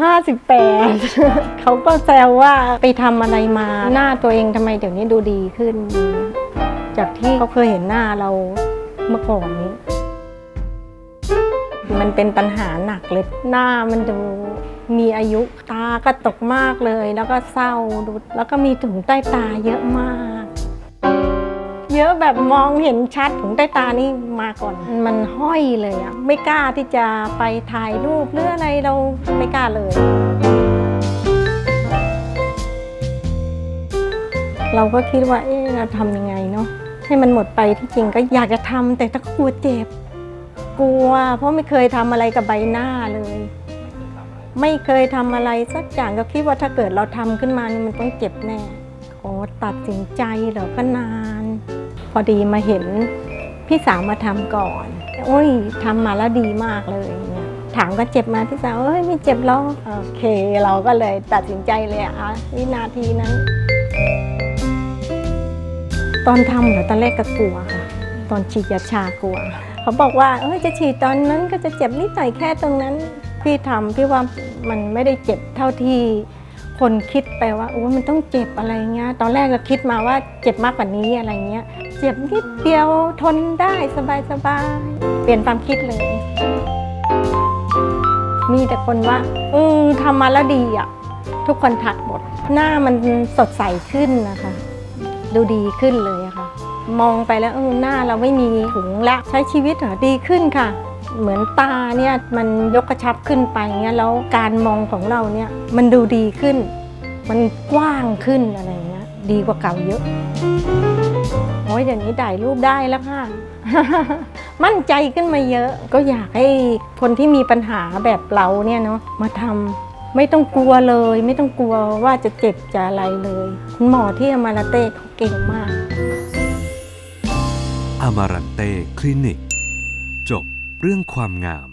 ห้าสิบแปดเขาก็แซวว่าไปทำอะไรมา หน้าตัวเองทำไมเดี๋ยวนี้ดูดีขึ้น จากที่เขาเคยเห็นหน้าเราเมื่อก่อนนี้ มันเป็นปัญหาหนักเลย หน้ามันดูมีอายุตาก็ตกมากเลย แล้วก็เศร้าดูแล้วก็มีถุงใต้ตาเยอะมาก เยอะแบบมองเห็นชัดถุงใต้ตานี่มาก่อน มันห้อยเลยอะไม่กล้าที่จะไปถ่ายรูปหรืออะไรเราไม่กล้าเลย เราก็คิดว่าเอ๊ะเราทำยังไงเนาะให้มันหมดไปที่จริงก็อยากจะทำแต่ถ้ากลัวเจ็บกลัว เพราะไม่เคยทำอะไรกับใบหน้าเลย ไม่เคยทำอะไรสักอย่างก็คิดว่าถ้าเกิดเราทำขึ้นมานี่มันต้องเจ็บแน่โอ้ตัดสินใจเหรอก็นาน อดีมาเห็นพี่สาวมาทำก่อน โอ้ยทำมาแล้วดีมากเลยเนี่ยถามก็เจ็บมาพี่สาวเอ้ยไม่เจ็บหรอกโอเค เราก็เลยตัดสินใจเลยอะวินาทีนั้น ตอนทำเหรอตอนแรกก็กลัวค่ะ ตอนฉีดยาชากลัว เขาบอกว่าเออจะฉีดตอนนั้นก็จะเจ็บนิดหน่อยแค่ตรงนั้น พี่ทำพี่ว่ามันไม่ได้เจ็บเท่าที่ คนคิดไปว่าโอ้มันต้องเจ็บอะไรเงี้ย ตอนแรกเราคิดมาว่าเจ็บมากกว่านี้อะไรเงี้ย เจ็บนิดเดียวทนได้สบายสบายๆเปลี่ยนความคิดเลย มีแต่คนว่าเออทำมาแล้วดีอะ ทุกคนทักหมด หน้ามันสดใสขึ้นนะคะ ดูดีขึ้นเลยะค่ะ มองไปแล้วเออหน้าเราไม่มีถุงละใช้ชีวิตเหรอดีขึ้นค่ะ เหมือนตาเนี่ยมันยกกระชับขึ้นไปเงี้ยแล้วการมองของเราเนี่ยมันดูดีขึ้น มันกว้างขึ้นอะไรเงี้ยดีกว่าเก่าเยอะโอ้ยเดี๋ยวนี้ถ่ายรูปได้แล้วค่ะ มั่นใจขึ้นมาเยอะ ก็อยากให้คนที่มีปัญหาแบบเราเนี่ยเนาะมาทำไม่ต้องกลัวเลย ไม่ต้องกลัวว่าจะเจ็บจะอะไรเลยคุณหมอที่อมาลาเต้เขาเก่งมากอามารันเต้คลินิก จบ เรื่องความงาม